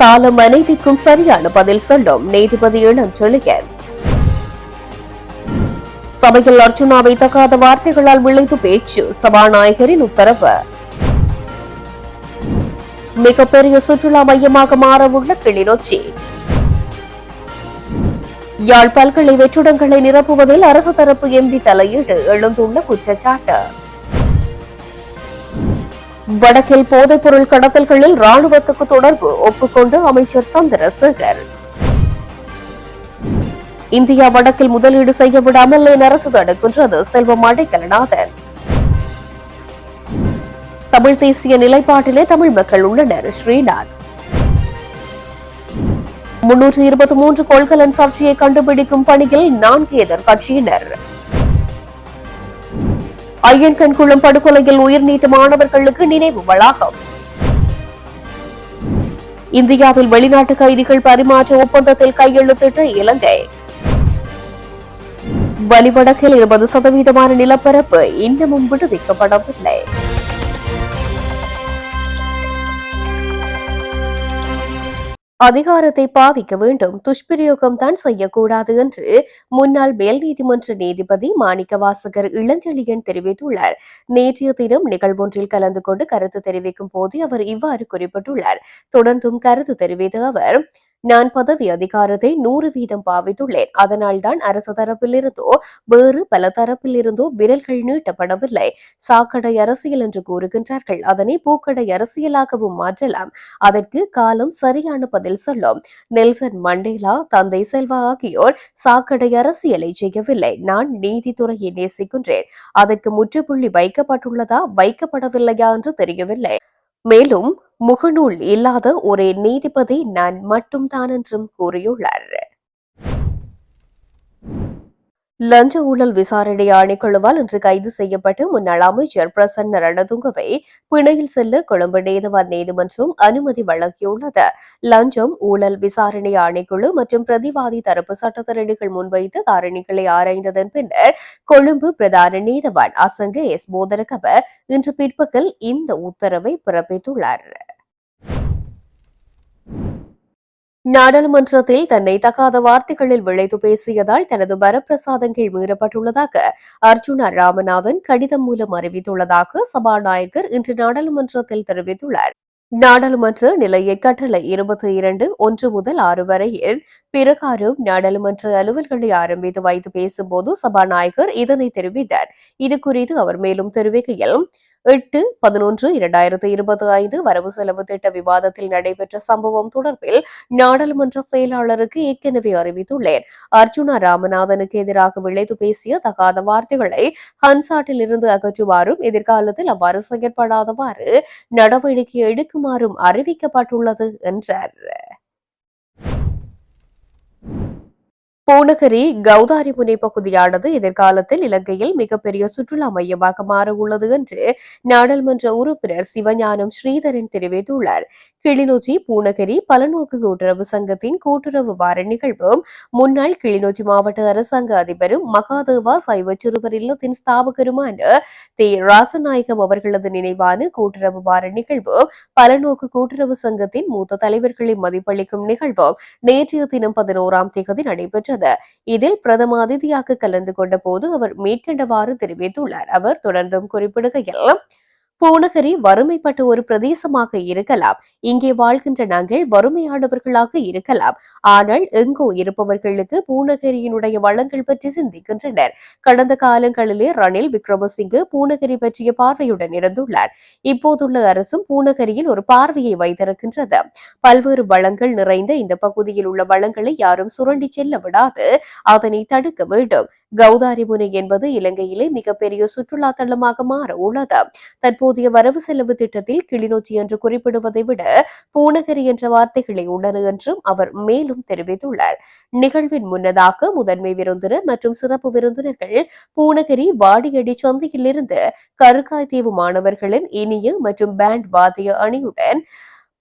காலம் அனைத்திற்கும் சரியான பதில் சொல்லும் நீதிபதி இளஞ்செழியன் சபையில் அர்ஜுனாவை தகாத வார்த்தைகளால் விளைந்து பேச்சு சபாநாயகரின் உத்தரவு. மிகப்பெரிய சுற்றுலா மையமாக மாறவுள்ள கிளிநொச்சி. யாழ் பல்கலை வெற்றிடங்களை நிரப்புவதில் அரசு தரப்பு எம்பி தலையீடு எழுந்துள்ள குற்றச்சாட்டு. வடக்கில் போதைப்பொருள் கடத்தல்களில் ராணுவத்துக்கு தொடர்பு ஒப்புக்கொண்டு அமைச்சர் சந்திரசேகர். இந்தியா வடக்கில் முதலீடு செய்ய விடாமல் அரசு தடுக்கின்றது. செல்வம் அடைக்கலநாதன். தமிழ் தேசிய நிலைப்பாட்டிலே தமிழ் மக்கள் உள்ளனர். ஸ்ரீநாத். முன்னூற்று இருபத்தி மூன்று கொள்கலன் சாட்சியை கண்டுபிடிக்கும் பணியில் நான்கு எதிர்கட்சியினர் ஐயன்கண் படுகொலையில் உயிர் நீத்த மாணவர்களுக்கு நினைவு வளாகம். இந்தியாவில் வெளிநாட்டு கைதிகள் பரிமாற்ற ஒப்பந்தத்தில் கையெழுத்திட்ட இலங்கை. வலிவடக்கில் இருபது சதவீதமான நிலப்பரப்பு இன்னமும் விடுவிக்கப்படவில்லை. அதிகாரத்தை பாவிக்க வேண்டும். துஷ்பிரயோகம் தான் செய்யக்கூடாது என்று முன்னாள் மேல் நீதிமன்ற நீதிபதி மாணிக்க வாசகர் இளஞ்செழியன் தெரிவித்துள்ளார். நேற்றைய தினம் நிகழ்வொன்றில் கலந்து கொண்டு கருத்து தெரிவிக்கும் போது அவர் இவ்வாறு குறிப்பிட்டுள்ளார். தொடர்ந்தும் கருத்து தெரிவித்த அவர் நான் பதவி அதிகாரத்தை நூறு வீதம் பாவித்துள்ளேன். அதனால்தான் அரசு தரப்பிலிருந்தோ வேறு பல தரப்பிலிருந்தோ விரல்கள் நீட்டப்படவில்லை. சாக்கடை அரசியல் என்று கூறுகின்றார்கள். அதனை பூக்கடை அரசியலாகவும் மாற்றலாம். அதற்கு காலம் சரியான பதில் சொல்லும். நெல்சன் மண்டேலா தந்தை செல்வா ஆகியோர் சாக்கடை அரசியலை செய்யவில்லை. நான் நீதித்துறையை நேசிக்கின்றேன். அதற்கு முற்றுப்புள்ளி வைக்கப்பட்டுள்ளதா? வைக்கப்படவில்லையா என்று தெரியவில்லை. மேலும் முகநூல் இல்லாத ஒரே நீதிபதி நான் மட்டும்தான் என்றும் கூறியுள்ளார். லஞ்ச ஊழல் விசாரணை ஆணைக்குழுவால் இன்று கைது செய்யப்பட்டு முன்னாள் அமைச்சர் பிரசன்ன ரணதுங்கவை பிணையில் செல்ல கொழும்பு நீதவான் நீதிமன்றம் அனுமதி வழங்கியுள்ளது. லஞ்சம் ஊழல் விசாரணை ஆணைக்குழு மற்றும் பிரதிவாதி தரப்பு சட்டத்தரணிகள் முன்வைத்த காரணிகளை ஆராய்ந்ததன் பின்னர் கொழும்பு பிரதான நீதவான் அசங்க எஸ். போதரகவ இன்று பிற்பகல் இந்த உத்தரவை பிறப்பித்துள்ளார். நாடாளுமன்றத்தில் தன்னை தகாத வார்த்தைகளில் விளைத்து பேசியதால் தனது வரப்பிரசாதங்கள் மீறப்பட்டுள்ளதாக அர்ஜுனா ராமநாதன் கடிதம் மூலம் அறிவித்துள்ளதாக சபாநாயகர் இன்று நாடாளுமன்றத்தில் தெரிவித்துள்ளார். நாடாளுமன்ற நிலைய கட்டளை இருபத்தி இரண்டு ஒன்று முதல் ஆறு வரையில் பிரகாரம் நாடாளுமன்ற அலுவல்களை ஆரம்பித்து வைத்து பேசும்போது சபாநாயகர் இதனை தெரிவித்தார். இது குறித்து அவர் மேலும் தெரிவிக்கையில் எட்டு பதினொன்று இரண்டாயிரத்து இருபத்தி ஐந்து வரவு செலவு திட்ட விவாதத்தில் நடைபெற்ற சம்பவம் தொடர்பில் நாடாளுமன்ற செயலாளருக்கு ஏற்கனவே அறிவித்துள்ளேன். அர்ஜுனா ராமநாதனுக்கு எதிராக விளைத்து பேசிய தகாத வார்த்தைகளை ஹன்சாட்டில் இருந்து அகற்றுமாறும் எதிர்காலத்தில் அவ்வாறு செயற்படாதவாறு நடவடிக்கை எடுக்குமாறும் அறிவிக்கப்பட்டுள்ளது என்றார். பூநகரி கௌதாரி முனை பகுதியானது எதிர்காலத்தில் இலங்கையில் மிகப்பெரிய சுற்றுலா மையமாக மாற உள்ளது என்று நாடாளுமன்ற உறுப்பினர் சிவஞானம் ஸ்ரீதரன் தெரிவித்துள்ளார். கிளிநொச்சி பூநகரி பலநோக்கு கூட்டுறவு சங்கத்தின் கூட்டுறவு வார நிகழ்வு. முன்னாள் கிளிநொச்சி மாவட்ட அரசாங்க அதிபரும் மகாதேவா சைவ சிறுவர் இல்லத்தின் ஸ்தாபகருமான தி. ராசநாயகம் அவர்களது நினைவான கூட்டுறவு வார நிகழ்வு. பலநோக்கு கூட்டுறவு சங்கத்தின் மூத்த தலைவர்களை மதிப்பளிக்கும் நிகழ்வு நேற்றைய தினம் பதினோராம் தேதி நடைபெற்றது. இதில் பிரதம அதிதியாக கலந்து கொண்ட போது அவர் மேற்கண்டவாறு தெரிவித்துள்ளார். அவர் தொடர்ந்தும் குறிப்பிடுகையில் பூநகரி வறுமைப்பட்ட ஒரு பிரதேசமாக இருக்கலாம். இங்கே வாழ்கின்ற நாங்கள் வறுமையானவர்களாக இருக்கலாம். ஆனால் எங்கோ இருப்பவர்களுக்கு பூநகரியினுடைய வளங்கள் பற்றி சிந்திக்கின்றனர். கடந்த காலங்களிலே ரணில் விக்ரமசிங்கு பூநகரி பற்றிய பார்வையுடன் இருந்துள்ளார். இப்போதுள்ள அரசும் பூனகரியில் ஒரு பார்வையை வைத்திருக்கின்றது. பல்வேறு வளங்கள் நிறைந்த இந்த பகுதியில் உள்ள வளங்களை யாரும் சுரண்டி செல்ல விடாது. அதனை தடுக்க வேண்டும். கௌதாரி முனை என்பது இலங்கையிலே மிகப்பெரிய சுற்றுலா தளமாக மாற உள்ளது. தற்போதைய வரவு செலவு திட்டத்தில் கிளிநொச்சி என்று குறிப்பிடுவதை விட பூனகரி என்ற வார்த்தைகளை உள்ளன என்றும் அவர் மேலும் தெரிவித்துள்ளார். நிகழ்வின் முன்னதாக முதன்மை விருந்தினர் மற்றும் சிறப்பு விருந்தினர்கள் பூனகரி வாடியடி சந்தையிலிருந்து கருக்காய்தீவு மாணவர்களின் இனிய மற்றும் பேண்ட் வாத்திய அணியுடன்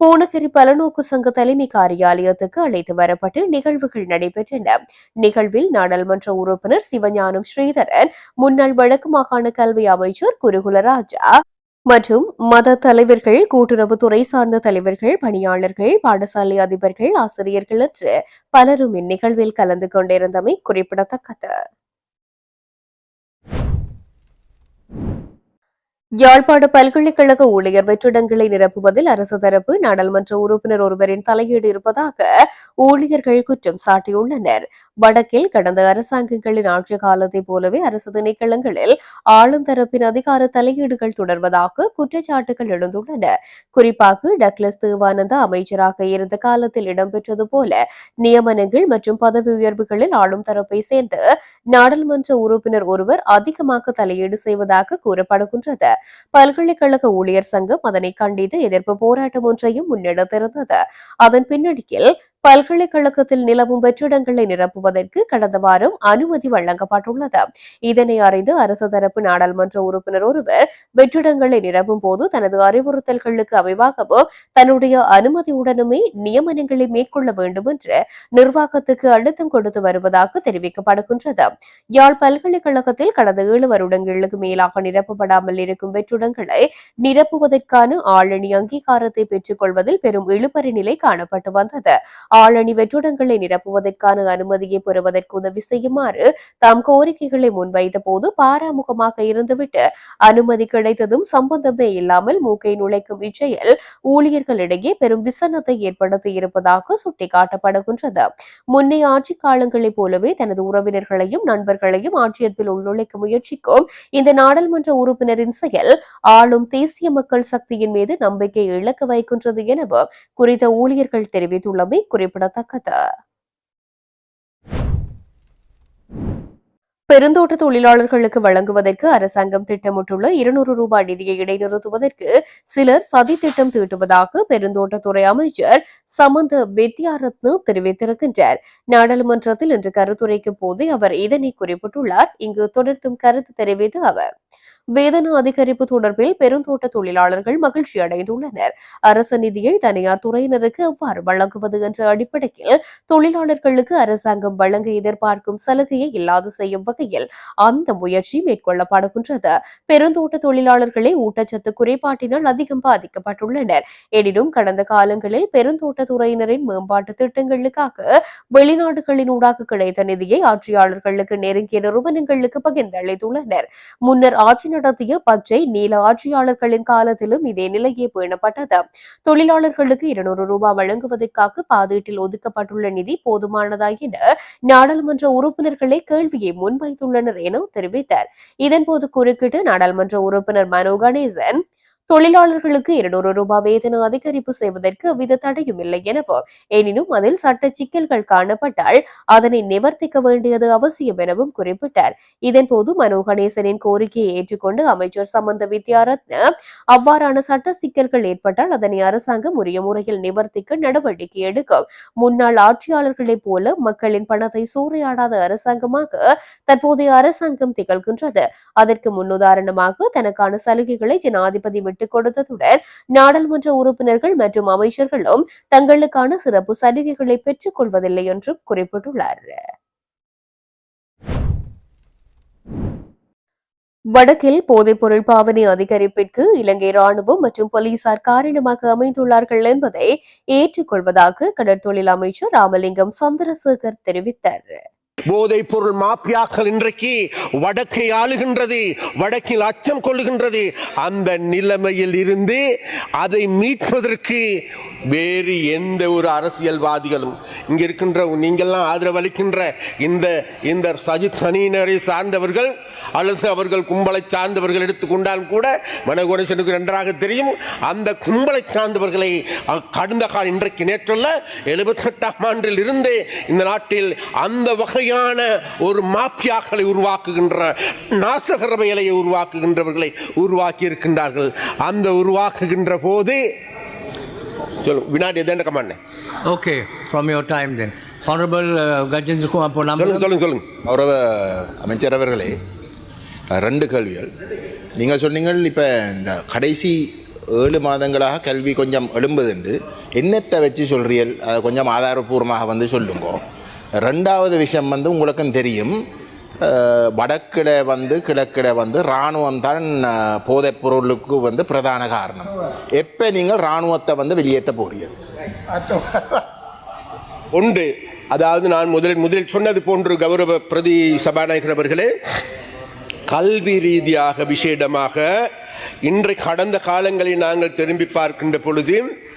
பூனகிரி பலநோக்கு சங்க தலைமை காரியாலயத்துக்கு அழைத்து வரப்பட்டு நிகழ்வுகள் நடைபெற்றன. நிகழ்வில் நாடாளுமன்ற உறுப்பினர் சிவஞானம் ஸ்ரீதரன் முன்னாள் வடக்கு மாகாண கல்வி அமைச்சர் குருகுலராஜா மற்றும் மத தலைவர்கள் கூட்டுறவுத்துறை சார்ந்த தலைவர்கள் பணியாளர்கள் பாடசாலை அதிபர்கள் ஆசிரியர்கள் என்று பலரும் இந்நிகழ்வில் கலந்து கொண்டிருந்தமை குறிப்பிடத்தக்கது. யாழ்ப்பாண பல்கலைக்கழக ஊழியர் வெற்றிடங்களை நிரப்புவதில் அரசு தரப்பு நாடாளுமன்ற உறுப்பினர் ஒருவரின் தலையீடு இருப்பதாக ஊழியர்கள் குற்றம் சாட்டியுள்ளனர். வடக்கில் கடந்த அரசாங்கங்களின் ஆட்சி காலத்தைப் போலவே அரசு திணைக்களங்களில் ஆளும் தரப்பின் அதிகார தலையீடுகள் தொடர்வதாக குற்றச்சாட்டுகள் எழுந்துள்ளன. குறிப்பாக டக்ளஸ் தேவானந்தா அமைச்சராக இருந்த காலத்தில் இடம்பெற்றது போல நியமனங்கள் மற்றும் பதவி உயர்வுகளில் ஆளும் தரப்பை சேர்ந்த நாடாளுமன்ற உறுப்பினர் ஒருவர் அதிகமாக தலையீடு செய்வதாக கூறப்படுகின்றது. பல்கலைக்கழக ஊழியர் சங்கம் அதனை கண்டித்து எதிர்ப்பு போராட்டம் ஒன்றையும் முன்னெடுத்திருந்தது. அதன் பின்னணியில் பல்கலைக்கழகத்தில் நிலவும் வெற்றிடங்களை நிரப்புவதற்கு கடந்த வாரம் அனுமதி வழங்கப்பட்டுள்ளது. இதனை அறிந்து அரசு தரப்பு நாடாளுமன்ற உறுப்பினர் ஒருவர் வெற்றிடங்களை நிரப்பும் போது தனது அறிவுறுத்தல்களுக்கு அமைவாகவும் தன்னுடைய அனுமதியுடனுமே நியமனங்களை மேற்கொள்ள வேண்டும் என்று நிர்வாகத்துக்கு அழுத்தம் கொடுத்து வருவதாக தெரிவிக்கப்படுகின்றது. யாழ் பல்கலைக்கழகத்தில் கடந்த ஏழு வருடங்களுக்கு மேலாக நிரப்பப்படாமல் இருக்கும் வெற்றிடங்களை நிரப்புவதற்கான ஆளணி அங்கீகாரத்தை பெற்றுக் கொள்வதில் பெரும் இழுபறி நிலை காணப்பட்டு வந்தது. ஆளணி வெற்றிடங்களை நிரப்புவதற்கான அனுமதியை பெறுவதற்கு உதவி செய்யுமாறு தாம் கோரிக்கைகளை முன்வைத்த போது பாராமுகமாக இருந்துவிட்டு அனுமதி கிடைத்ததும் சம்பந்தமே இல்லாமல் மூக்கை நுழைக்கும் இச்செயல் ஊழியர்களிடையே பெரும் விசனத்தை ஏற்படுத்தி இருப்பதாக சுட்டிக்காட்டப்படுகின்றது. முன்னே ஆட்சி காலங்களைப் போலவே தனது உறவினர்களையும் நண்பர்களையும் ஆட்சியத்தில் உள்நுழைக்க முயற்சிக்கும் இந்த நாடாளுமன்ற உறுப்பினரின் செயல் ஆளும் தேசிய மக்கள் சக்தியின் மீது நம்பிக்கை இழக்க வைக்கின்றது எனவும் குறித்த ஊழியர்கள் தெரிவித்துள்ளமை குறிப்பிடத்தக்கது. பெருந்தோட்ட தொழிலாளர்களுக்கு வழங்குவதற்கு அரசாங்கம் திட்டமிட்டுள்ள இருநூறு ரூபாய் நிதியை இடைநிறுத்துவதற்கு சிலர் சதி திட்டம் தீட்டுவதாக பெருந்தோட்டத்துறை அமைச்சர் சமந்த வித்யாரத்னு தெரிவித்திருக்கின்றார். நாடாளுமன்றத்தில் இன்று கருத்துரைக்கும் போதே அவர் இதனை குறிப்பிட்டுள்ளார். இங்கு தொடர்ந்தும் கருத்து தெரிவித்த அவர் வேதன அதிகரிப்பு தொடர்பில் பெருந்தோட்ட தொழிலாளர்கள் மகிழ்ச்சி அடைந்துள்ளனர். அரசு நிதியை தனியார் துறையினருக்கு எவ்வாறு வழங்குவது என்ற அடிப்படையில் தொழிலாளர்களுக்கு அரசாங்கம் வழங்க எதிர்பார்க்கும் சலுகையை இல்லாது செய்யும் வகையில் அந்த முயற்சி மேற்கொள்ளப்படுகின்றது. பெருந்தோட்ட தொழிலாளர்களே ஊட்டச்சத்து குறைபாட்டினால் அதிகம் பாதிக்கப்பட்டுள்ளனர். எனினும் கடந்த காலங்களில் பெருந்தோட்ட துறையினரின் மேம்பாட்டு திட்டங்களுக்காக வெளிநாடுகளின் ஊடாக கிடைத்த நிதியை ஆட்சியாளர்களுக்கு நெருங்கிய நிறுவனங்களுக்கு பகிர்ந்தளித்துள்ளனர். முன்னர் ஆட்சி நடத்திய பச்சை நீல ஆட்சியாளர்களின் காலத்திலும் இதே நிலையே பேணப்பட்டது. தொழிலாளர்களுக்கு இருநூறு ரூபாய் வழங்குவதற்காக பாதீட்டில் ஒதுக்கப்பட்டுள்ள நிதி போதுமானதா என நாடாளுமன்ற உறுப்பினர்களே கேள்வியை முன்வைத்துள்ளனர் என தெரிவித்தார். இதன்போது குறுக்கிட்டு நாடாளுமன்ற உறுப்பினர் மனோ கணேசன் தொழிலாளர்களுக்கு இருநூறு ரூபாய் வேதன அதிகரிப்பு செய்வதற்கு வித தடையும் இல்லை எனவும் எனினும் அதில் சட்ட சிக்கல்கள் காணப்பட்டால் அதனை நிவர்த்திக்க வேண்டியது அவசியம் எனவும் குறிப்பிட்டார். இதன்போது மனோ கணேசனின் கோரிக்கையை ஏற்றுக்கொண்டு அமைச்சர் சம்பந்த வித்யாரத்ன அவ்வாறான சட்ட சிக்கல்கள் ஏற்பட்டால் அதனை அரசாங்கம் உரிய முறையில் நிவர்த்திக்க நடவடிக்கை எடுக்கும். முன்னாள் ஆட்சியாளர்களைப் போல மக்களின் பணத்தை சூறையாடாத அரசாங்கமாக தற்போதைய அரசாங்கம் திகழ்கின்றது. அதற்கு முன்னுதாரணமாக தனக்கான சலுகைகளை ஜனாதிபதி விட்டு விட்டுக் கொடுத்ததுடன் நாடாளுமன்ற உறுப்பினர்கள் மற்றும் அமைச்சர்களும் தங்களுக்கான சிறப்பு சலுகைகளை பெற்றுக் கொள்வதில்லை என்றும் குறிப்பிட்டுள்ளார். வடக்கில் போதைப்பொருள் பாவனை அதிகரிப்பிற்கு இலங்கை ராணுவம் மற்றும் போலீசார் காரணமாக அமைந்துள்ளார்கள் என்பதை ஏற்றுக்கொள்வதாக கடற்தொழில் அமைச்சர் ராமலிங்கம் சந்திரசேகர் தெரிவித்தார். போதைப் பொருள் மாப்பியாக்கள் இன்றைக்கு வடக்கை ஆளுகின்றது வடக்கில் அச்சம் கொள்ளுகின்றது. அந்த நிலைமையில் இருந்து அதை மீட்பதற்கு வேறு எந்த ஒரு அரசியல்வாதிகளும் இங்கே இருக்கின்ற நீங்கள்லாம் ஆதரவளிக்கின்ற இந்த இந்த சஜித் அணியினரை சார்ந்தவர்கள் அல்லது அவர்கள் கும்பலை சார்ந்தவர்கள் எடுத்துக்கொண்டால் கூட மனகோடேசனுக்கு நன்றாக தெரியும். அந்த கும்பலை சார்ந்தவர்களை கடந்த கால இன்றைக்கு நேற்றுள்ள எழுபத்தெட்டாம் ஆண்டில் இருந்து இந்த நாட்டில் அந்த வகையான ஒரு மாப்பியாக்களை உருவாக்குகின்ற நாசகர வேலையை உருவாக்குகின்றவர்களை உருவாக்கி இருக்கின்றார்கள் அந்த உருவாக்குகின்ற போது சொல்லு வினாடி எதேண்ட கமாண்ணே Okay, from your time then. Honorable uh, Gajendra Kumar சொல்லுங்க Ponam. சொல்லுங்க சொல்லுங்க கௌரவ அமைச்சர் அவர்களே ரெண்டு கேள்விகள். நீங்கள் சொன்னீங்கள் இப்போ இந்த கடைசி ஏழு மாதங்களாக கல்வி கொஞ்சம் எழும்புதுண்டு. என்னத்தை வச்சு சொல்றீர்கள்? அதை கொஞ்சம் ஆதாரபூர்வமாக வந்து சொல்லுங்க. ரெண்டாவது விஷயம் வந்து உங்களுக்கும் தெரியும். வடக்கில் வந்து கிழக்கில் வந்து இராணுவம் தான் போதைப் பொருளுக்கு வந்து பிரதான காரணம். எப்போ நீங்கள் இராணுவத்தை வந்து வெளியேற்ற போகிறீர்கள் ஒன்று அதாவது நான் முதலில் முதலில் சொன்னது போன்று கௌரவ பிரதி சபாநாயகர் அவர்களே கல்வி ரீதியாக விசேடமாக இன்றை கடந்த காலங்களில் நாங்கள் திரும்பி பார்க்கின்ற பொழுது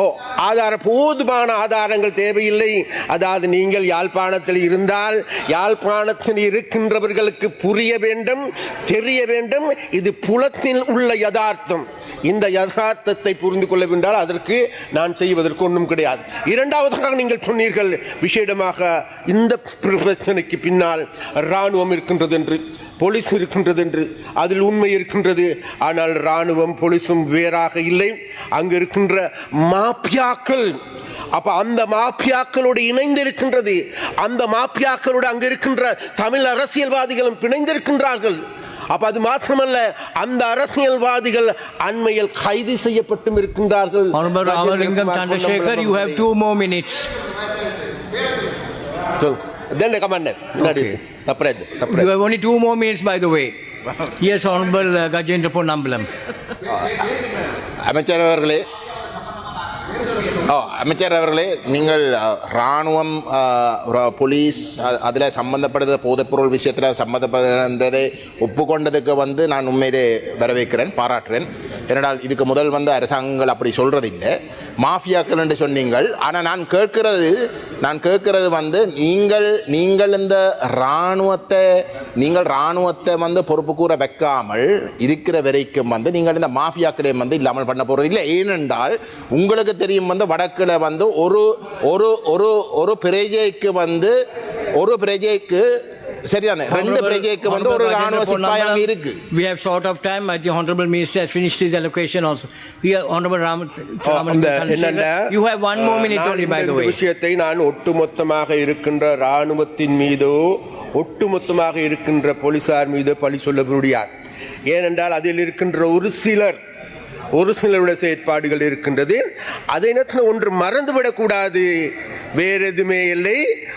ஓ ஆதார போதுமான ஆதாரங்கள் தேவையில்லை. அதாவது நீங்கள் யாழ்ப்பாணத்தில் இருந்தால் யாழ்ப்பாணத்தில் இருக்கின்றவர்களுக்கு புரிய வேண்டும் தெரிய வேண்டும் இது புலத்தில் உள்ள யதார்த்தம். இந்த யதார்த்தத்தை புரிந்து கொள்ளவென்றால் அதற்கு நான் செய்வதற்கு ஒன்றும் கிடையாது. இரண்டாவதாக நீங்கள் சொன்னீர்கள் விசேடமாக இந்த பிரச்சனைக்கு பின்னால் இராணுவம் இருக்கின்றது என்று. போலீஸ் இருக்கின்றது என்று அதில் உண்மை இருக்கின்றது. ஆனால் இராணுவம் போலீஸும் வேறாக இல்லை. அங்கு இருக்கின்ற மாப்பியாக்கள் அப்ப அந்த மாப்பியாக்களோடு இணைந்து இருக்கின்றது அந்த மாப்பியாக்களோடு அங்கு இருக்கின்ற தமிழ் அரசியல்வாதிகளும் பிணைந்திருக்கின்றார்கள். அப்ப அது மாத்திரமல்ல அந்த அரசியல்வாதிகள் அண்மையில் கைது செய்யப்பட்டும் இருக்கின்றார்கள். Honorable Ramalingam Chandrasekhar, you have two more Okay. தப்புறது You have only two more minutes, by the way. Yes, Honorable uh, Gajendra. அமைச்சர் அவர்களே ஓ அமைச்சர் அவர்களே நீங்கள் அஹ், இராணுவம் போலீஸ் அதில் சம்மந்தப்படுற போதைப்பொருள் விஷயத்தில் சம்மந்தப்படுறதை ஒப்புக்கொண்டதுக்கு வந்து நான் உண்மையிலே வரவேற்கிறேன் பாராட்டுறேன் ஏனென்றால் இதுக்கு முதல் வந்து அரசாங்கங்கள் அப்படி சொல்கிறதில்லை மாஃபியாக்கள் என்று சொன்னீங்கள். ஆனால் நான் கேட்கிறது நான் கேட்கிறது வந்து நீங்கள் நீங்கள் இந்த இராணுவத்தை நீங்கள் இராணுவத்தை வந்து பொறுப்பு கூற வைக்காமல் இருக்கிற வரைக்கும் வந்து நீங்கள் இந்த மாஃபியாக்களையும் வந்து இல்லாமல் பண்ண போகிறது இல்லை. ஏனென்றால் உங்களுக்கு தெரியும் வந்து வடக்கில் வந்து ஒரு ஒரு ஒரு ஒரு பிரஜைக்கு வந்து ஒரு பிரஜைக்கு சரிதானே ரெண்டு பிரஜைக்கு வந்து ஒரு ராணுவ சிப்பாய் அங்கே இருக்கு We have short of time. I think Honorable Minister has finished his allocation also. We are Honorable Ram. You have one more minute நான் only, by the way. விஷயத்தை நான் ஒட்டுமொத்தமாக இருக்கின்ற இராணுவத்தின் மீதோ ஒட்டுமொத்தமாக இருக்கின்ற போலீசார் மீதோ பழி சொல்ல முடியாது ஏனென்றால் அதில் இருக்கின்ற ஒரு சிலர் ஒரு சிலருடைய செயற்பாடுகள் இருக்கின்றது அதை நேரத்தில் ஒன்று மறந்துவிடக்கூடாது வேற எதுவுமே இல்லை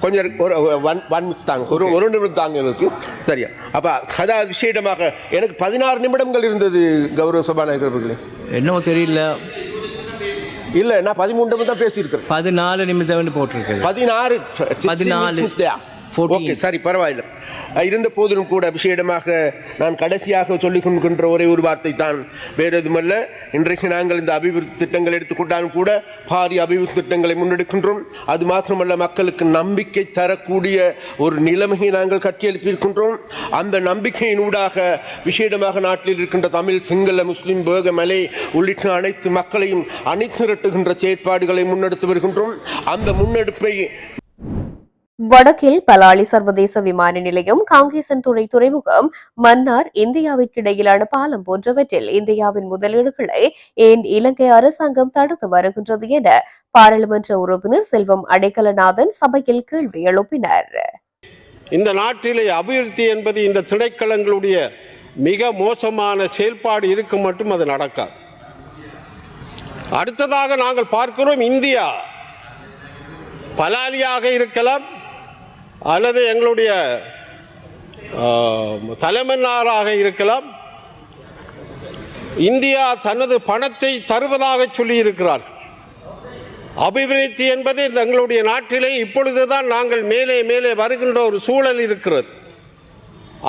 கொஞ்சம் ஒரு ஒன் ஒன் மினிட்ஸ் தாங்க. ஒரு ஒரு நிமிடம் தாங்க எனக்கு சரியா. அப்ப அதாவது விசேடமாக எனக்கு பதினாறு நிமிடங்கள் இருந்தது கௌரவ சபாநாயகர் அவர்களே. என்னவோ தெரியல. இல்ல நான் நிமிடம் தான் பேசியிருக்கிறேன். பதினாலு நிமிடம் போட்டிருக்கிறது. பதினாறு பதினாலு. ஓகே சரி பரவாயில்லை. இருந்த போதிலும் கூட அபிஷேகமாக நான் கடைசியாக சொல்லிக் கொள்கின்ற ஒரே ஒரு வார்த்தை தான் வேறு எதுமல்ல இன்றைக்கு நாங்கள் இந்த அபிவிருத்தி திட்டங்கள் எடுத்துக்கொண்டாலும் கூட பாரிய அபிவிருத்தி திட்டங்களை முன்னெடுக்கின்றோம். அது மாத்திரமல்ல மக்களுக்கு நம்பிக்கை தரக்கூடிய ஒரு நிலைமையை நாங்கள் கட்டியெழுப்பியிருக்கின்றோம். அந்த நம்பிக்கையின் ஊடாக விசேடமாக நாட்டில் இருக்கின்ற தமிழ் சிங்கள முஸ்லீம் பேக மலை உள்ளிட்ட அனைத்து மக்களையும் அணிதிரட்டுகின்ற செயற்பாடுகளை முன்னெடுத்து வருகின்றோம். அந்த முன்னெடுப்பை வடக்கில் பலாலி சர்வதேச விமான நிலையம் காங்கேசன் துறை துறைமுகம் மன்னார் இந்தியாவிற்கு இடையிலான பாலம் போன்றவற்றில் இந்தியாவின் முதலீடுகளை ஏன் இலங்கை அரசாங்கம் தடுத்து வருகின்றது என பாராளுமன்ற உறுப்பினர் செல்வம் அடைக்கலநாதன் சபையில் கேள்வி எழுப்பினார். இந்த நாட்டிலே அபிவிருத்தி என்பது இந்த திணைக்களங்களுடைய மிக மோசமான செயல்பாடு இருக்கும் மட்டும் அது நடக்காது. அடுத்ததாக நாங்கள் பார்க்கிறோம் இந்தியா பலாலியாக இருக்கலாம் அல்லது எங்களுடைய தலைமன்னாராக இருக்கலாம். இந்தியா தனது பணத்தை தருவதாக சொல்லியிருக்கிறார். அபிவிருத்தி என்பது எங்களுடைய நாட்டிலே இப்பொழுதுதான் நாங்கள் மேலே மேலே வருகின்ற ஒரு சூழல் இருக்கிறது.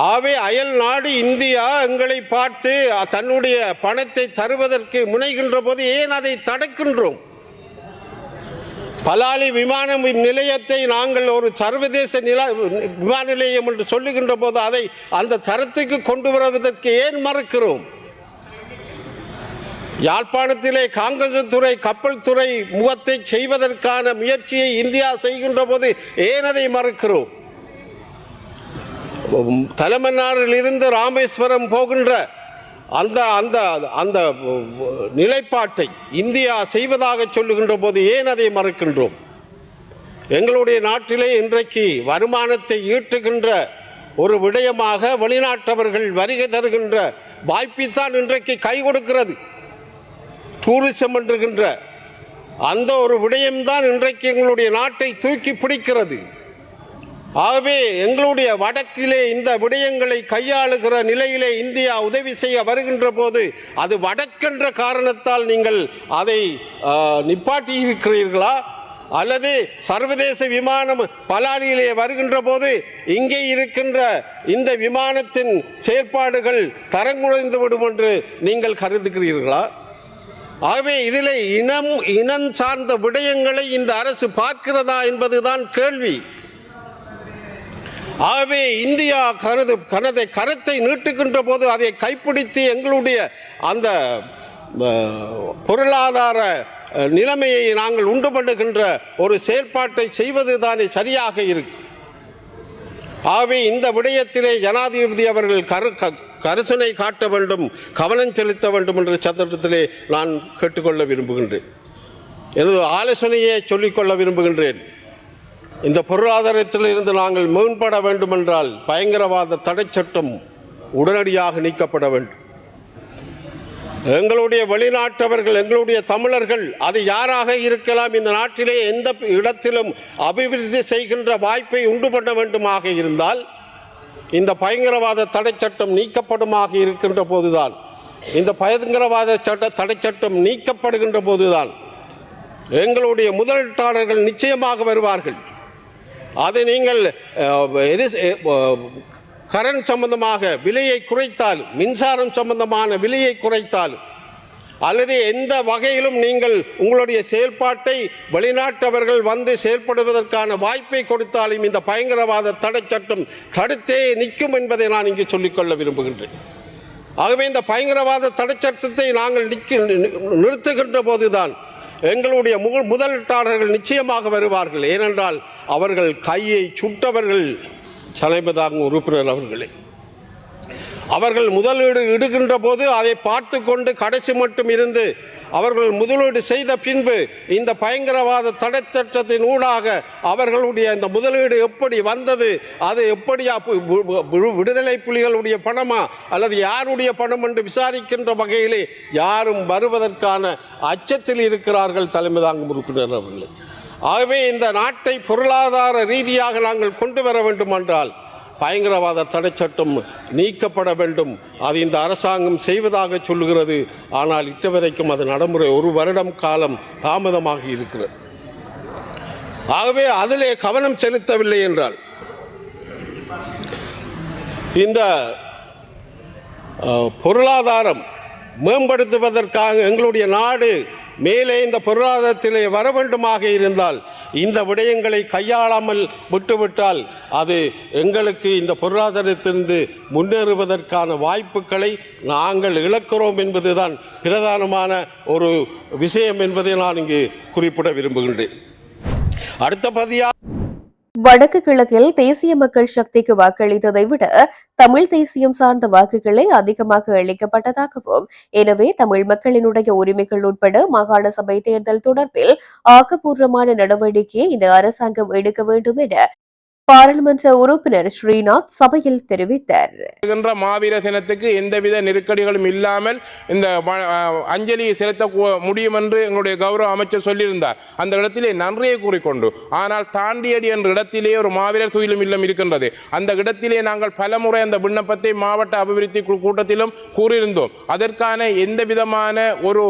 ஆகவே அயல் நாடு இந்தியா எங்களை பார்த்து தன்னுடைய பணத்தை தருவதற்கு முனைகின்ற போது ஏன் அதை தடுக்கின்றோம்? பலாலி விமான நிலையத்தை நாங்கள் ஒரு சர்வதேச நில விமான நிலையம் என்று சொல்லுகின்ற போது அதை அந்த தரத்துக்கு கொண்டு வருவதற்கு ஏன் மறுக்கிறோம்? யாழ்ப்பாணத்திலே காங்கசத்துறை கப்பல் துறை முகத்தை செய்வதற்கான முயற்சியை இந்தியா செய்கின்ற போது ஏன் அதை மறுக்கிறோம்? தலைமன்னாரில் இருந்து ராமேஸ்வரம் போகின்ற அந்த அந்த அந்த நிலைப்பாட்டை இந்தியா செய்வதாக சொல்லுகின்ற போது ஏன் அதை மறுக்கின்றோம்? எங்களுடைய நாட்டிலே இன்றைக்கு வருமானத்தை ஈட்டுகின்ற ஒரு விடயமாக வெளிநாட்டவர்கள் வருகை தருகின்ற வாய்ப்பைத்தான் இன்றைக்கு கை கொடுக்கிறது. டூரிசம் என்றுகின்ற அந்த ஒரு விடயம்தான் இன்றைக்கு எங்களுடைய நாட்டை தூக்கி பிடிக்கிறது. ஆகவே எங்களுடைய வடக்கிலே இந்த விடயங்களை கையாளுகிற நிலையிலே இந்தியா உதவி செய்ய வருகின்ற போது அது வடக்கென்ற காரணத்தால் நீங்கள் அதை நிப்பாட்டியிருக்கிறீர்களா? அல்லது சர்வதேச விமானம் பலாலியிலே வருகின்ற போது இங்கே இருக்கின்ற இந்த விமானத்தின் செயற்பாடுகள் தரங்குறைந்து விடும் என்று நீங்கள் கருதுகிறீர்களா? ஆகவே இதில் இனம் இனம் சார்ந்த விடயங்களை இந்த அரசு பார்க்கிறதா என்பதுதான் கேள்வி. ஆகவே இந்தியா கனது கனதை கரத்தை நீட்டுகின்ற போது அதை கைப்பிடித்து எங்களுடைய அந்த பொருளாதார நிலைமையை நாங்கள் உண்டு பண்ணுகின்ற ஒரு செயற்பாட்டை செய்வது தானே சரியாக இருக்கும் ஆகவே இந்த விடயத்திலே ஜனாதிபதி அவர்கள் கரு க- கரிசனை காட்ட வேண்டும் கவனம் செலுத்த வேண்டும் என்ற சந்தர்ப்பத்திலே நான் கேட்டுக்கொள்ள விரும்புகின்றேன். எனது ஆலோசனையை சொல்லிக்கொள்ள விரும்புகின்றேன். இந்த பொருளாதாரத்தில் இருந்து நாங்கள் மேம்பட வேண்டுமென்றால் பயங்கரவாத தடை சட்டம் உடனடியாக நீக்கப்பட வேண்டும். எங்களுடைய வெளிநாட்டவர்கள் எங்களுடைய தமிழர்கள் அது யாராக இருக்கலாம் இந்த நாட்டிலே எந்த இடத்திலும் அபிவிருத்தி செய்கின்ற வாய்ப்பை உண்டு பண்ண வேண்டுமாக இருந்தால் இந்த பயங்கரவாத தடை சட்டம் நீக்கப்படுமாக இருக்கின்ற போதுதான் இந்த பயங்கரவாத சட்ட தடை சட்டம் நீக்கப்படுகின்ற போதுதான் எங்களுடைய முதலீட்டாளர்கள் நிச்சயமாக வருவார்கள். அது நீங்கள் எது கரண்ட் சம்பந்தமாக விலையை குறைத்தால் மின்சாரம் சம்பந்தமான விலையை குறைத்தால் அல்லது எந்த வகையிலும் நீங்கள் உங்களுடைய செயல்பாட்டை வெளிநாட்டவர்கள் வந்து செயல்படுவதற்கான வாய்ப்பை கொடுத்தாலும் இந்த பயங்கரவாத தடை சட்டம் தடுத்தே நிற்கும் என்பதை நான் இங்கு சொல்லிக்கொள்ள விரும்புகின்றேன். ஆகவே இந்த பயங்கரவாத தடை சட்டத்தை நாங்கள் நிற்க நிறுத்துகின்ற போதுதான் எங்களுடைய மு- முதலீட்டாளர்கள் நிச்சயமாக வருவார்கள். ஏனென்றால் அவர்கள் கையை சுட்டவர்கள் தலைமைதாங்கும் உறுப்பினர் அவர்களே. அவர்கள் முதலீடு இடுகின்ற போது அதை பார்த்து கொண்டு கடைசி மட்டும் இருந்து அவர்கள் முதலீடு செய்த பின்பு இந்த பயங்கரவாத தடை சட்டத்தின் ஊடாக அவர்களுடைய இந்த முதலீடு எப்படி வந்தது அது எப்படியா விடுதலை புலிகளுடைய பணமா அல்லது யாருடைய பணம் என்று விசாரிக்கின்ற வகையிலே யாரும் வருவதற்கான அச்சத்தில் இருக்கிறார்கள் தலைமை தாங்கும் உறுப்பினர் அவர்கள். ஆகவே இந்த நாட்டை பொருளாதார ரீதியாக நாங்கள் கொண்டு வர வேண்டுமென்றால் பயங்கரவாத தடை சட்டம் நீக்கப்பட வேண்டும். அது இந்த அரசாங்கம் செய்வதாக சொல்லுகிறது. ஆனால் இத்தவரைக்கும் அது நடைமுறை ஒரு வருடம் காலம் தாமதமாகி இருக்கிறது. ஆகவே அதிலே கவனம் செலுத்தவில்லை என்றால் இந்த பொருளாதாரம் மேம்படுத்துவதற்காக எங்களுடைய நாடு மேலே இந்த பொருளாதாரத்திலே வர வேண்டுமாக இருந்தால் இந்த விடயங்களை கையாளாமல் விட்டுவிட்டால் அது எங்களுக்கு இந்த பொருளாதாரத்திலிருந்து முன்னேறுவதற்கான வாய்ப்புகளை நாங்கள் இழக்கிறோம் என்பதுதான் பிரதானமான ஒரு விஷயம் என்பதை நான் இங்கு குறிப்பிட விரும்புகின்றேன். அடுத்த பதியாக வடக்கு கிழக்கில் தேசிய மக்கள் சக்திக்கு வாக்களித்ததை விட தமிழ் தேசியம் சார்ந்த வாக்குகளே அதிகமாக அளிக்கப்பட்டதாகவும் எனவே தமிழ் மக்களினுடைய உரிமைகள் உட்பட மாகாண சபை தேர்தல் தொடர்பில் ஆக்கப்பூர்வமான நடவடிக்கையை இந்த அரசாங்கம் எடுக்க வேண்டும் என பாராளுமன்ற உறுப்பினர் ஸ்ரீநாத் சபையில் தெரிவித்தார். மாவீர தினத்துக்கு எந்தவித நெருக்கடிகளும் இல்லாமல் இந்த அஞ்சலியை செலுத்த முடியும் என்று எங்களுடைய கௌரவ அமைச்சர் சொல்லியிருந்தார். அந்த இடத்திலே நன்றியை கூறிக்கொண்டு ஆனால் தாண்டியடி என்ற இடத்திலே ஒரு மாவீரர் துயிலும் இல்லம் இருக்கின்றது. அந்த இடத்திலே நாங்கள் பலமுறை அந்த விண்ணப்பத்தை மாவட்ட அபிவிருத்தி கூட்டத்திலும் கூறியிருந்தோம். அதற்கான எந்த விதமான ஒரு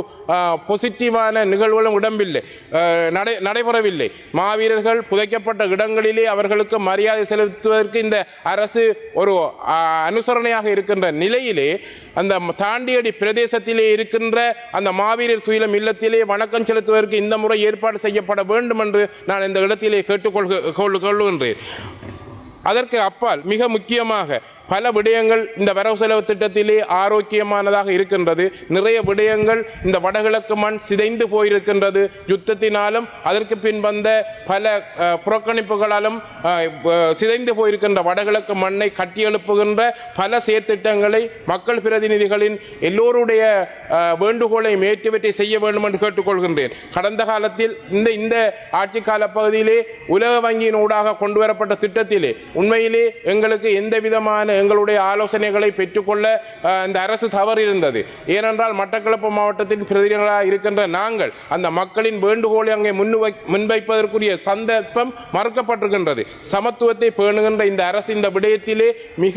பொசிட்டிவான நிகழ்வுகளும் இடம்பில்லை நடை நடைபெறவில்லை. மாவீரர்கள் புதைக்கப்பட்ட இடங்களிலே அவர்களுக்கு மரியாதை செலுத்துவதற்கு இந்த அரசு ஒரு அனுசரணையாக இருக்கின்ற நிலையிலே அந்த தாண்டியடி பிரதேசத்திலே இருக்கின்ற அந்த மாவீரர் துயிலம் இல்லத்திலே வணக்கம் செலுத்துவதற்கு இந்த முறை ஏற்பாடு செய்யப்பட வேண்டும் என்று நான் இந்த இடத்திலே கேட்டுக்கொள்க அதற்கு அப்பால் மிக முக்கியமாக பல விடயங்கள் இந்த வரவு செலவு திட்டத்திலே ஆரோக்கியமானதாக இருக்கின்றது. நிறைய விடயங்கள் இந்த வடகிழக்கு மண் சிதைந்து போயிருக்கின்றது. யுத்தத்தினாலும் அதற்கு பின் வந்த பல புறக்கணிப்புகளாலும் சிதைந்து போயிருக்கின்ற வடகிழக்கு மண்ணை கட்டியெழுப்புகின்ற பல செயற்திட்டங்களை மக்கள் பிரதிநிதிகளின் எல்லோருடைய வேண்டுகோளை மேற்றுவற்றை செய்ய வேண்டும் என்று கேட்டுக்கொள்கின்றேன். கடந்த காலத்தில் இந்த இந்த ஆட்சி கால பகுதியிலே உலக வங்கியின் ஊடாக கொண்டு வரப்பட்ட திட்டத்திலே உண்மையிலே எங்களுக்கு எந்த விதமான எங்களுடைய ஆலோசனைகளை பெற்றுக்கொள்ள இந்த அரசு தவறிருந்தது ஏனென்றால் மட்டக்களப்பு மாவட்டத்தின் பிரதிநிதிகளாக இருக்கின்ற நாங்கள் அந்த மக்களின் வேண்டுகோளை அங்கே முன்வை முன்வைப்பதற்குரிய சந்தர்ப்பம் மறுக்கப்பட்டிருக்கின்றது. சமத்துவத்தை பேணுகின்ற இந்த அரசு இந்த விடயத்திலே மிக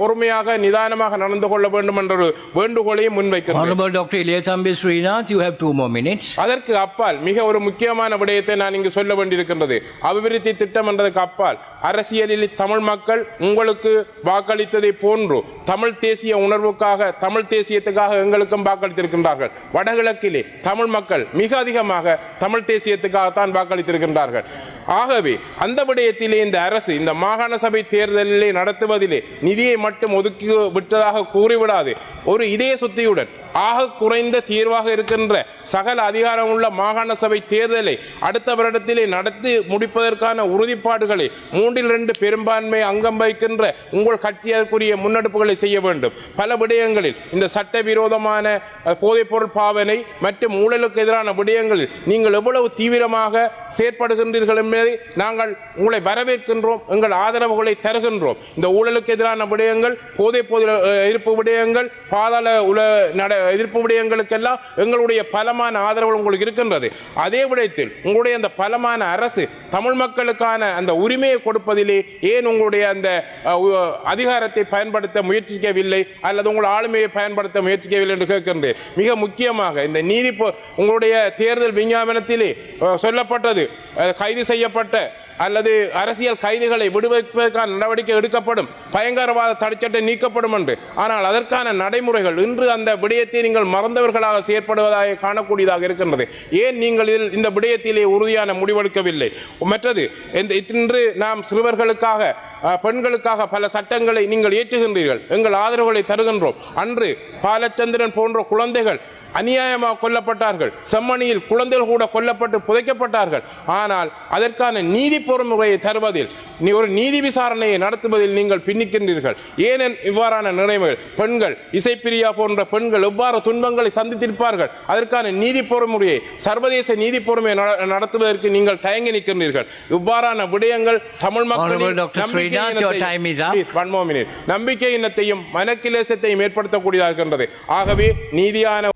பொறுமையாக நிதானமாக நடந்து கொள்ள வேண்டும் என்ற ஒரு வேண்டுகோளையும் minutes. அதற்கு அப்பால் மிக ஒரு முக்கியமான விடயத்தை நான் இங்கு சொல்ல வேண்டியிருக்கின்றது. அபிவிருத்தி திட்டம் என்றதுக்கு அப்பால் அரசியலில் தமிழ் மக்கள் உங்களுக்கு வாக்களித்ததை போன்று தமிழ் தேசிய உணர்வுக்காக தமிழ் தேசியத்துக்காக எங்களுக்கும் வாக்களித்திருக்கின்றார்கள். வடகிழக்கிலே தமிழ் மக்கள் மிக அதிகமாக தமிழ் தேசியத்துக்காகத்தான் வாக்களித்திருக்கின்றார்கள். ஆகவே அந்த விடயத்திலே இந்த அரசு இந்த மாகாண சபை தேர்தலிலே நடத்துவதிலே நிதியை மட்டும் ஒதுக்கி விட்டதாக கூறிவிடாது. ஒரு இதய சுத்தியுடன் ஆக குறைந்த தீர்வாக இருக்கின்ற சகல அதிகாரமுள்ள மாகாண சபை தேர்தலை அடுத்த வருடத்திலே நடத்தி முடிப்பதற்கான உறுதிப்பாடுகளை மூன்றில் இரண்டு பெரும்பான்மை அங்கம் வகிக்கின்ற உங்கள் கட்சியற்குரிய முன்னெடுப்புகளை செய்ய வேண்டும். பல விடயங்களில் இந்த சட்டவிரோதமான போதைப்பொருள் பாவனை மற்றும் ஊழலுக்கு எதிரான விடயங்களில் நீங்கள் எவ்வளவு தீவிரமாக செயற்படுகின்றீர்கள் என்பதை நாங்கள் உங்களை வரவேற்கின்றோம் எங்கள் ஆதரவுகளை தருகின்றோம். இந்த ஊழலுக்கு எதிரான விடயங்கள் போதை பொருள் இருப்பு விடயங்கள் பாதாள உல நட எதிர்ப்பு விடயங்களுக்கெல்லாம் எங்களுடைய பலமான ஆதரவு உங்களுக்கு இருக்கின்றது. அதே விடயத்தில் உங்களுடைய அந்த பலமான அரசு தமிழ் மக்களுக்கான அந்த உரிமையை கொடுப்பதிலே ஏன் உங்களுடைய அந்த அதிகாரத்தை பயன்படுத்த முயற்சிக்கவில்லை அல்லது உங்கள் ஆளுமையை பயன்படுத்த முயற்சிக்கவில்லை என்று கேட்கின்றேன். மிக முக்கியமாக இந்த நீதி உங்களுடைய தேர்தல் விஞ்ஞாபனத்திலே சொல்லப்பட்டது கைது செய்யப்பட்ட அல்லது அரசியல் கைதிகளை விடுவிப்பதற்கான நடவடிக்கை எடுக்கப்படும். பயங்கரவாத தடைச்சட்டை நீக்கப்படும் என்று. ஆனால் அதற்கான நடைமுறைகள் இன்று அந்த விடயத்தை நீங்கள் மறந்தவர்களாக செயற்படுவதாக காணக்கூடியதாக இருக்கின்றது. ஏன் நீங்கள் இதில் இந்த விடயத்திலே உறுதியான முடிவெடுக்கவில்லை? மற்றது இந்த இன்று நாம் சிறுவர்களுக்காக பெண்களுக்காக பல சட்டங்களை நீங்கள் ஏற்றுகின்றீர்கள். எங்கள் ஆதரவுகளை தருகின்றோம். அன்று பாலச்சந்திரன் போன்ற குழந்தைகள் அநியாயமாக கொல்லப்பட்டார்கள். செம்மணியில் குழந்தைகள் கூட கொல்லப்பட்டு புதைக்கப்பட்டார்கள். ஆனால் அதற்கான நீதி பொறுமுறையை தருவதில் நீ ஒரு நீதி விசாரணையை நடத்துவதில் நீங்கள் பின்னிக்கின்றீர்கள். ஏனென் இவ்வாறான நிலைமைகள் பெண்கள் இசைப்பிரியா போன்ற பெண்கள் எவ்வாறு துன்பங்களை சந்தித்திருப்பார்கள்? அதற்கான நீதி பொறுமுறையை சர்வதேச நீதி பொறுமையை நட- நடத்துவதற்கு நீங்கள் தயங்கி நிற்கின்றீர்கள். இவ்வாறான விடயங்கள் தமிழ் minute. நம்பிக்கை இனத்தையும் மனக்கிலேசத்தையும் ஏற்படுத்தக்கூடியதாக இருக்கின்றது. ஆகவே நீதியான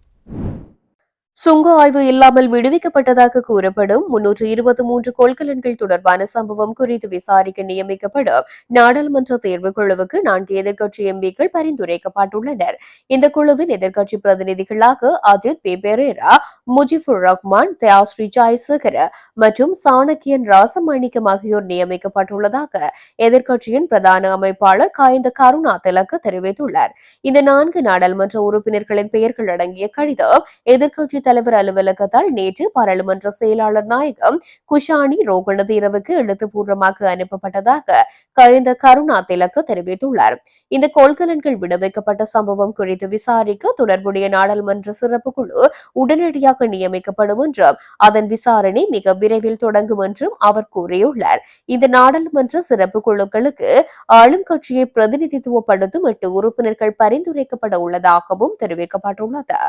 சுங்க ஆய்வு இல்லாமல் விடுவிக்கப்பட்டதாக கூறப்படும் முன்னூற்று இருபத்தி மூன்று கொள்கலன்கள் தொடர்பான சம்பவம் குறித்து விசாரிக்க நியமிக்கப்படும் நாடாளுமன்ற தேர்வுக் குழுவுக்கு நான்கு எதிர்க்கட்சி எம்பிக்கள் பரிந்துரைக்கப்பட்டுள்ளனர். இந்த குழுவின் எதிர்க்கட்சி பிரதிநிதிகளாக அஜித் பே. பெரேரா முஜிபுர் ரஹ்மான் தயாஸ்ரீ ஜாய்சேகர மற்றும் சாணக்கியன் ராசமாணிக்கம் ஆகியோர் நியமிக்கப்பட்டுள்ளதாக எதிர்க்கட்சியின் பிரதான அமைப்பாளர் காய்ந்த கருணா திலக்கு தெரிவித்துள்ளார். இந்த நான்கு நாடாளுமன்ற உறுப்பினர்களின் பெயர்கள் அடங்கிய கடிதம் எதிர்க்கட்சி தலைவர் அலுவலகத்தால் நேற்று பாராளுமன்ற செயலாளர் நாயகம் குஷானி ரோகணதீரவுக்கு எழுத்துப்பூர்வமாக அனுப்பப்பட்டதாக கயந்த கருணா திலக்கு தெரிவித்துள்ளார். இந்த கொள்கலன்கள் விடுவிக்கப்பட்ட சம்பவம் குறித்து விசாரிக்க தொடர்புடைய நாடாளுமன்ற சிறப்பு குழு உடனடியாக நியமிக்கப்படும் என்றும் அதன் விசாரணை மிக விரைவில் தொடங்கும் என்றும் அவர் கூறியுள்ளார். இந்த நாடாளுமன்ற சிறப்பு குழுக்களுக்கு ஆளும் கட்சியை பிரதிநிதித்துவப்படுத்தும் எட்டு உறுப்பினர்கள் பரிந்துரைக்கப்பட உள்ளதாகவும் தெரிவிக்கப்பட்டுள்ளது.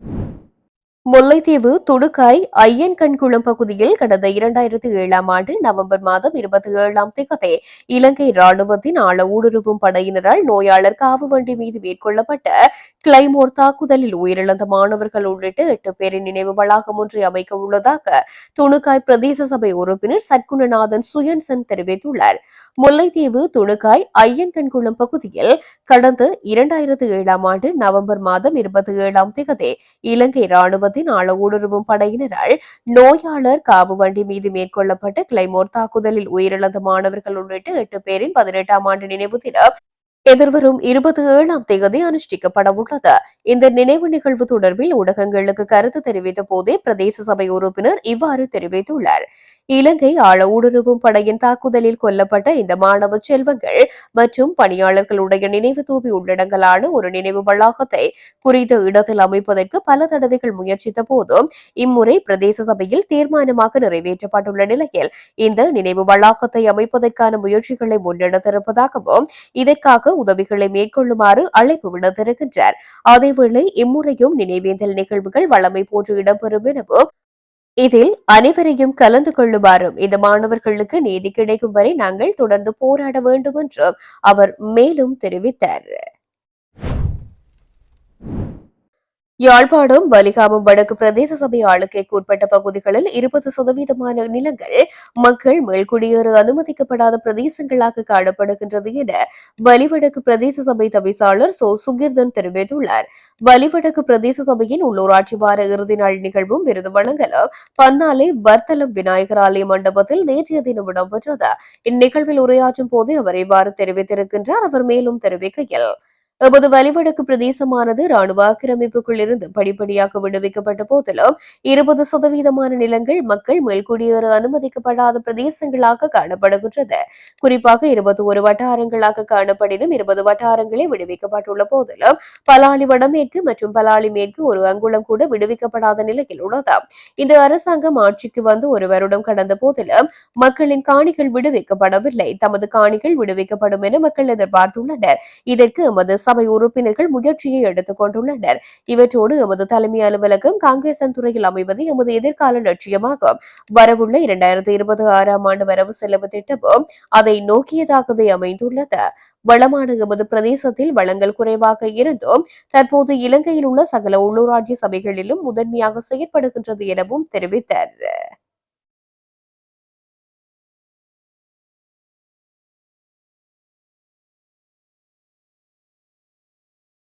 you முல்லைத்தீவு துடுக்காய் ஐயன்கண்குளம் பகுதியில் கடந்த இரண்டாயிரத்தி ஏழாம் ஆண்டு நவம்பர் மாதம் இருபத்தி ஏழாம் திகதி இலங்கை ராணுவத்தின் ஆழ ஊடுருவும் படையினரால் நோயாளர் காவு வண்டி மீது மேற்கொள்ளப்பட்ட கிளைமோர் தாக்குதலில் உயிரிழந்த மாணவர்கள் உள்ளிட்ட எட்டு பேரின் நினைவு வளாகம் ஒன்றை அமைக்க உள்ளதாக துணுக்காய் பிரதேச சபை உறுப்பினர் சற்குணநாதன் சுயன்சன் தெரிவித்துள்ளார். முல்லைத்தீவு துணுக்காய் ஐயன்கண்குளம் பகுதியில் கடந்த இரண்டாயிரத்தி ஏழாம் ஆண்டு நவம்பர் மாதம் இருபத்தி ஏழாம் திகதி இலங்கை ராணுவத்தின் இராணுவத்தின் ஊடுருவும் படையினரால் நோயாளர் காவு வண்டி மீது மேற்கொள்ளப்பட்ட கிளைமோர் தாக்குதலில் உயிரிழந்த மாணவர்கள் உள்ளிட்ட எட்டு பேரின் பதினெட்டாம் ஆண்டு நினைவு தினம் எதிர்வரும் இருபத்தி ஏழாம் தேதி அனுஷ்டிக்கப்பட உள்ளது. இந்த நினைவு நிகழ்வு தொடர்பில் ஊடகங்களுக்கு கருத்து தெரிவித்த போதே பிரதேச சபை உறுப்பினர் இவ்வாறு தெரிவித்துள்ளார். இலங்கை ஆழ ஊடுருவும் படையின் தாக்குதலில் கொல்லப்பட்ட இந்த மாணவ செல்வங்கள் மற்றும் பணியாளர்களுடைய நினைவு தூவி உள்ளடங்கலான ஒரு நினைவு வளாகத்தை குறித்த இடத்தில் அமைப்பதற்கு பல தடவைகள் முயற்சித்த போதும் இம்முறை பிரதேச சபையில் தீர்மானமாக நிறைவேற்றப்பட்டுள்ள நிலையில் இந்த நினைவு வளாகத்தை அமைப்பதற்கான முயற்சிகளை முன்னெடுத்திருப்பதாகவும் இதற்காக உதவிகளை மேற்கொள்ளுமாறு அழைப்பு விடுத்திருக்கின்றார். அதேவேளை இம்முறையும் நினைவேந்தல் நிகழ்வுகள் வழமை போன்று இடம்பெறும் எனவும் இதில் அனைவரையும் கலந்து கொள்ளுமாறும் இந்த மாணவர்களுக்கு நீதி கிடைக்கும் வரை நாங்கள் தொடர்ந்து போராட வேண்டும் என்றும் அவர் மேலும் தெரிவித்தார். யாழ்ப்பாணம் வலிகாமம் வடக்கு பிரதேச சபை ஆளுக்கைக்குட்பட்ட பகுதிகளில் இருபது சதவீதமான நிலங்கள் மக்கள் மேல்குடியேற அனுமதிக்கப்படாத பிரதேசங்களாக காணப்படுகின்றது என வலிவடக்கு பிரதேச சபை தவிசாளர் சோ. சுகீர்தன் தெரிவித்துள்ளார். வலிவடக்கு பிரதேச சபையின் உள்ளூராட்சி வார இறுதி நாள் நிகழ்வும் விருது வழங்கலும் பன்னாலை வர்த்தலம் விநாயகர் ஆலய மண்டபத்தில் நேற்றைய தினம் இடம்பெற்றது. இந்நிகழ்வில் உரையாற்றும் போது அவர் இவ்வாறு தெரிவித்திருக்கின்றார். அவர் மேலும் தெரிவிக்கையில் எமது வலிவடக்கு பிரதேசமானது ராணுவ ஆக்கிரமிப்புக்குள் இருந்து படிப்படியாக விடுவிக்கப்பட்ட போதிலும் இருபது சதவீதமான நிலங்கள் மக்கள் மேல்குடியேற அனுமதிக்கப்படாத பிரதேசங்களாக காணப்படுகின்றது. குறிப்பாக இருபத்தி ஒரு வட்டாரங்களாக காணப்படினும் இருபது வட்டாரங்களே விடுவிக்கப்பட்டுள்ள போதிலும் பலாலி வடமேற்கு மற்றும் பலாலி மேற்கு ஒரு அங்குளம் கூட விடுவிக்கப்படாத நிலையில் உள்ளது இந்த அரசாங்கம் ஆட்சிக்கு வந்து ஒரு வருடம் கடந்த போதிலும் மக்களின் காணிகள் விடுவிக்கப்படவில்லை. தமது காணிகள் விடுவிக்கப்படும் என மக்கள் எதிர்பார்த்துள்ளனர். இதற்கு எமது சபை உறுப்பினர்கள் முயற்சியை எடுத்துக் கொண்டுள்ளனர். இவற்றோடு எமது தலைமை அலுவலகம் காங்கேசன் துறையில் அமைவது எமது எதிர்கால லட்சியமாகும். வரவுள்ள இரண்டாயிரத்தி இருபத்தி ஆறாம் ஆண்டு வரவு செலவு திட்டமும் அதை நோக்கியதாகவே அமைந்துள்ளது. வளமான எமது பிரதேசத்தில் வளங்கள் குறைவாக இருந்தும் தற்போது இலங்கையில் உள்ள சகல உள்ளூராட்சி சபைகளிலும் முதன்மையாக செயற்படுகின்றது எனவும் தெரிவித்தார்.